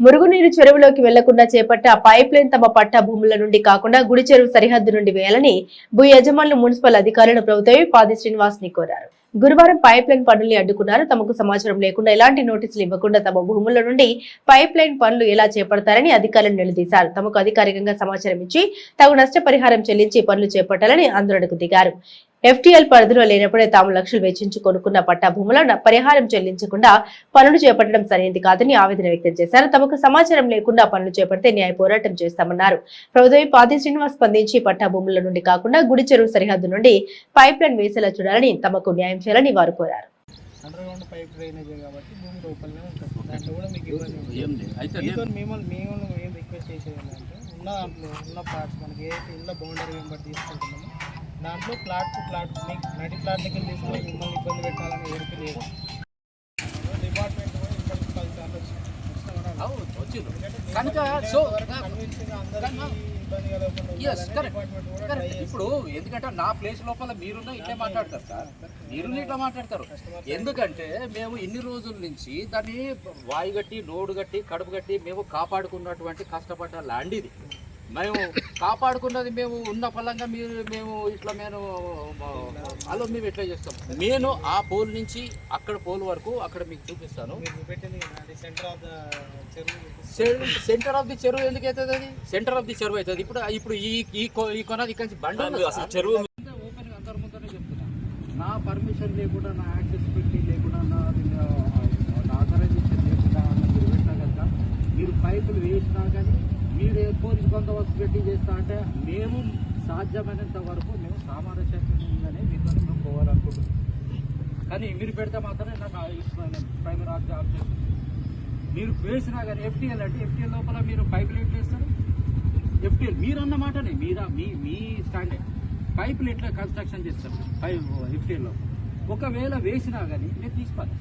మురుగునీరు చెరువులోకి వెళ్ళకుండా చేపట్ట పైప్ లైన్ తమ పట్టా భూముల నుండి కాకుండా గుడి చెరువు సరిహద్దు నుండి వేయాలని భూ యజమానులు మున్సిపల్ అధికారులను ప్రభుత్వమే పాది శ్రీనివాస్ని కోరారు. గురువారం పైప్ లైన్ పనుల్ని అడ్డుకున్నారు. తమకు సమాచారం లేకుండా ఎలాంటి నోటీసులు ఇవ్వకుండా తమ భూముల నుండి పైప్ లైన్ పనులు ఎలా చేపడతారని అధికారులను నిలదీశారు. తమకు అధికారికంగా సమాచారం ఇచ్చి తగు నష్టపరిహారం చెల్లించి పనులు చేపట్టాలని ఆందోళనకు దిగారు. ఎఫ్టీఎల్ పరిధిలో లేనప్పుడే తాము లక్షలు వెచ్చించి కొనుక్కున్న పట్టా భూముల పరిహారం చెల్లించకుండా పనులు చేపట్టడం సరైనది కాదని ఆవేదన వ్యక్తం చేశారు. తమకు సమాచారం లేకుండా పనులు చేపడితే న్యాయ పోరాటం చేస్తామన్నారు. ప్రభుత్వం పాది శ్రీనివాస్ స్పందించి పట్టా భూముల నుండి కాకుండా గుడి చెరువు సరిహద్దు నుండి పైప్ లైన్ వేసేలా చూడాలని తమకు న్యాయం చేయాలని వారు కోరారు. అండర్ గ్రౌండ్ పైప్ డ్రైనేజ్ కాబట్టి భూమి లోపలనే ఉంటుంది. దాంట్లో కూడా మీకు ఇబ్బంది ఉండదు. ఏం లేదు. అయితే మీతో మేము మేము ఏం రిక్వెస్ట్ చేసేది ఏంటంటే ఉన్న దాంట్లో ఉన్న ప్లాట్స్ మనకి ఏదైతే ఇళ్ళ బౌండరీ వెంబడి తీసుకుంటున్నామో దాంట్లో ప్లాట్ టు ప్లాట్ నడి ప్లాట్ దగ్గర తీసుకొని మిమ్మల్ని ఇబ్బంది పెట్టాలని ఎవరికి లేదు. డిపార్ట్మెంట్. కనుక సో కరెక్ట్. ఇప్పుడు ఎందుకంటే నా ప్లేస్ లోపల మీరున్న ఇట్లే మాట్లాడతారు సార్. మీరున్న ఇట్లా మాట్లాడతారు. ఎందుకంటే మేము ఇన్ని రోజుల నుంచి దాన్ని వాయుగట్టి లోడు గట్టి కడుపు గట్టి మేము కాపాడుకున్నటువంటి కష్టపడ్డ ల్యాండ్ ఇది. మేము కాపాడుకున్నది మేము ఉన్న ఫలంగా మీరు మేము ఇట్లా మేము అలో మేము ఎట్లా చేస్తాం? నేను ఆ పోల్ నుంచి అక్కడ పోల్ వరకు అక్కడ మీకు చూపిస్తాను. మీరు పెట్టింది అది సెంటర్ ఆఫ్ ద చెరువు సెంటర్ ఆఫ్ ది చెరువు ఎందుకు అవుతుంది అది? సెంటర్ ఆఫ్ ది చెరువు అవుతుంది. ఇప్పుడు ఇప్పుడు ఈ ఈ కొ- ఈ కొనది ఇక్కడ నుంచి బండి అసలు చెరువు ఓపెన్ అందరి ముందరే చెప్తున్నా. నా పర్మిషన్ లేకుండా నా యాక్సెసిబిలిటీ లేకుండా నా ఆథరైజేషన్ లేకుండా మీరు పెట్టినా కనుక మీరు పైపులు వేసినా కానీ మీరు పోలీస్ బందోబస్తు పెట్టి చేస్తా అంటే మేము సాధ్యమైనంత వరకు మేము సామరస్యంగానే మీతో మేము పోవాలనుకుంటున్నాం. కానీ మీరు పెడితే మాత్రమే నాకు ప్రైమరీ ఆబ్జెక్ట్ మీరు వేసినా కానీ ఎఫ్టీఎల్ అంటే ఎఫ్టీఎల్ లోపల మీరు పైప్ లైట్లు వేస్తారు? ఎఫ్టీఎల్ మీరు అన్న మాటనే మీరా మీ మీ స్టాండే. పైపులు లైట్లో కన్స్ట్రక్షన్ చేస్తారు పైప్ ఎఫ్టీఎల్లో ఒకవేళ వేసినా కానీ నేను తీసుకోవాలి.